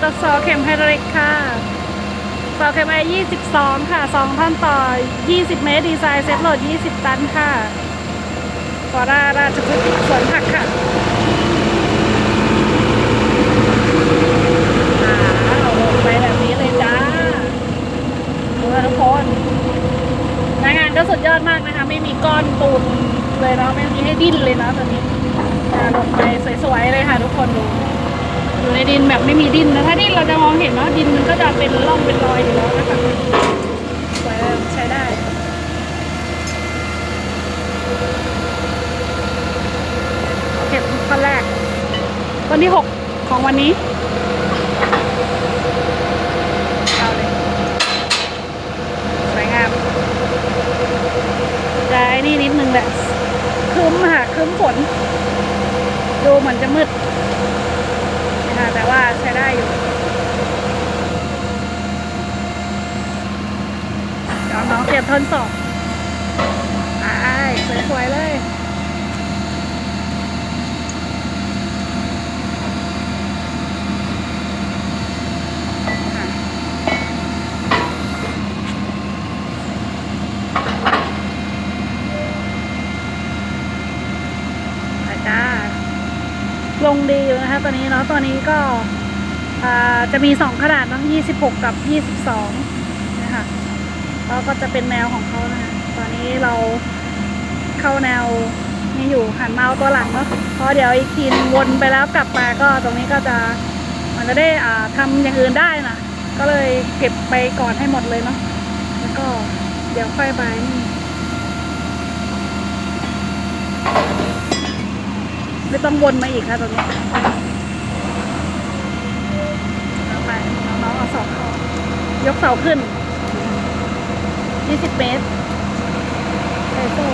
ตัวซอเข็มไฮดรอลิกค่ะซอเข็มไอ22 ค่ะ2ท่านต่อ 20 เมตร ดีไซน์เซ็ตโหลด 20 ตันค่ะฟอร่าราชพฤกษ์สวนผักค่ะอาเราลงไปแบบนี้เลยจ้าดูนะทุกคนงานก็สุดยอดมากนะคะ ไม่มีก้อนปูนเลยเนาะไม่มีให้ดิ้นเลยเนาะตอนนี้ลงไปสวยๆเลยค่ะทุกคนดู อยู่ในดินแบบไม่มีดินนะถ้าดินเราจะมองเห็นว่าดินมันก็จะเป็นร่องเป็นรอยอยู่แล้วนะคะสวยเลยใช้ได้เก็บท่อนแรกต้นที่หกของวันนี้เอาเลยสวยงามจะไอ้นี่นิดนึงแหละครึ้มค่ะครึ้มฝน ดูเหมือนจะมืด นะคะแต่ว่าใช้ได้อยู่เดี๋ยวน้ อนสอบไอ้สวยๆเลยอะไปจ้าลงดีอยู่นะคะตอนนี้เนาะตอนนี้ก็จะมีสองขนาดเนอะ26 กับ 22 นะคะ แล้วก็จะเป็นแนวของเขานะคะตอนนี้เราเข้าแนวนี่อยู่หันมาเอาตัวหลังเนาะเพราะเดี๋ยวอีกทีนวนไปแล้วกลับมาก็ตรงนี้ก็จะมันจะได้อ่าทำอย่างอื่นได้นะก็เลยเก็บไปก่อนให้หมดเลยเนาะแล้วก็เดี๋ยวค่อยไปนี่ไม่ต้องวนมาอีกค่ะตรงนี้ไปน้องๆเอาสองยกเสาขึ้น 20เมตรไอโซ่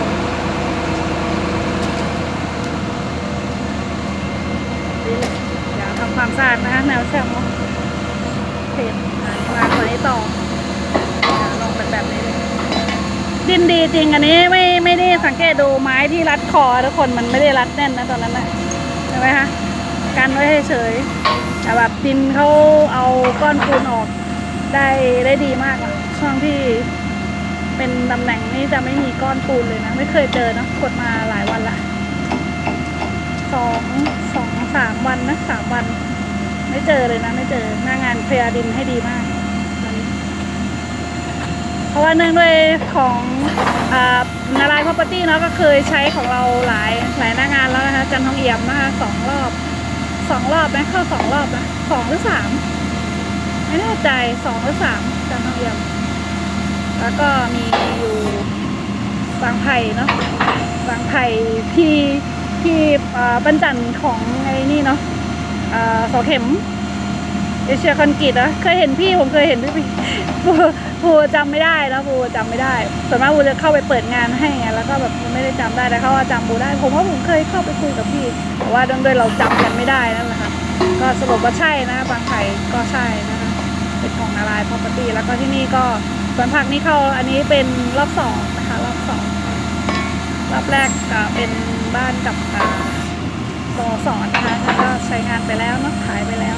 ดีเลยเดี๋ยวทำความสะอาดนะคะแนวแชมป์เนาะเพจวางไว้ต่อเดี๋ยวลงเป็นแบบนี้เลยดินดีจริงอันนี้ไม่ไม่ได้สังเกตดูไม้ที่รัดคอทุกคนมันไม่ได้รัดแน่นนะตอนนั้นนะใช่ไหมคะกันไว้เฉยๆแต่แบบดินเขาเอาก้อนปูนออกได้ได้ดีมากอะช่วงที่ เป็นตำแหน่งนี้จะไม่มีก้อนปูนเลยนะ ไม่เคยเจอเนะกดมาหลายวันละสองสองสามวันนะสามวัน ไม่เจอเลยนะ ไม่เจอหน้างานเคลียร์ดินให้ดีมากนนี้ เพราะว่าเนื่องด้วยของอ่านาลายพ r o p e r t y เนาะก็เคยใช้ของเราหลายหลายหน้างานแล้วนะคะ จันทองเอี่ยมนะคะสองรอบสองรอบไหมเข้าสองรอบนะสองหรือสามไม่แน่ใจสองหรือสามจันทองเอี่ยม แล้วก็มีอยู่บางไผ่เนาะบางไผ่ที่ที่อ่าบรรจันของไอ้นี่เนาะอ่าเสาเข็มเอเชียคอนกรีตนะเคยเห็นพี่ผมเคยเห็นพี่ปูปูจำไม่ได้นะปูจำไม่ได้ส่วนมากปูจะเข้าไปเปิดงานให้ไงแล้วก็แบบไม่ได้จำได้แต่เขาว่าจำปูได้ ผมว่าผมเคยเข้าไปคุยกับพี่แต่ว่าด้วยเราจำกันไม่ได้นั่นแหละค่ะก็สรุปว่าใช่นะบางไผ่ก็ใช่นะคะเป็นของนารายพ r o p e r t y แล้วก็ที่นี่ก็ สวนผักนี่เข้าอันนี้เป็นรอบสองนะคะรอบสองรอบแรกก็เป็นบ้านกับอ่าสโมสอนนะคะแล้วก็ใช้งานไปแล้วเนาะขายไปแล้ว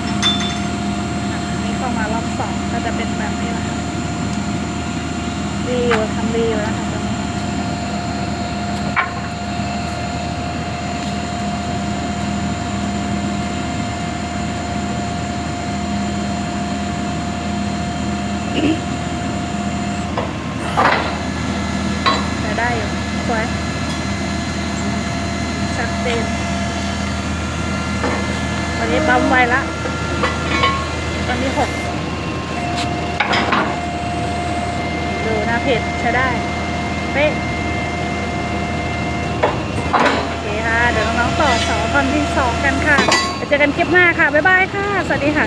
นนี้เข้ามารอบสองก็จะเป็นแบบนี้แหละค่ะรีวิวทำรีวิวนะคะตอนนี้แต่ได้อยู่ สวยชัดเจนวันนี้ปั๊มไวละตอนนี้หกดูน้าเพจใช้ได้เป๊ะโอเคค่ะ เดี๋ยวน้องๆต่อสองตอนที่สองกันค่ะเจอกันคลิปหน้าค่ะ บ๊ายบายค่ะ สวัสดีค่ะ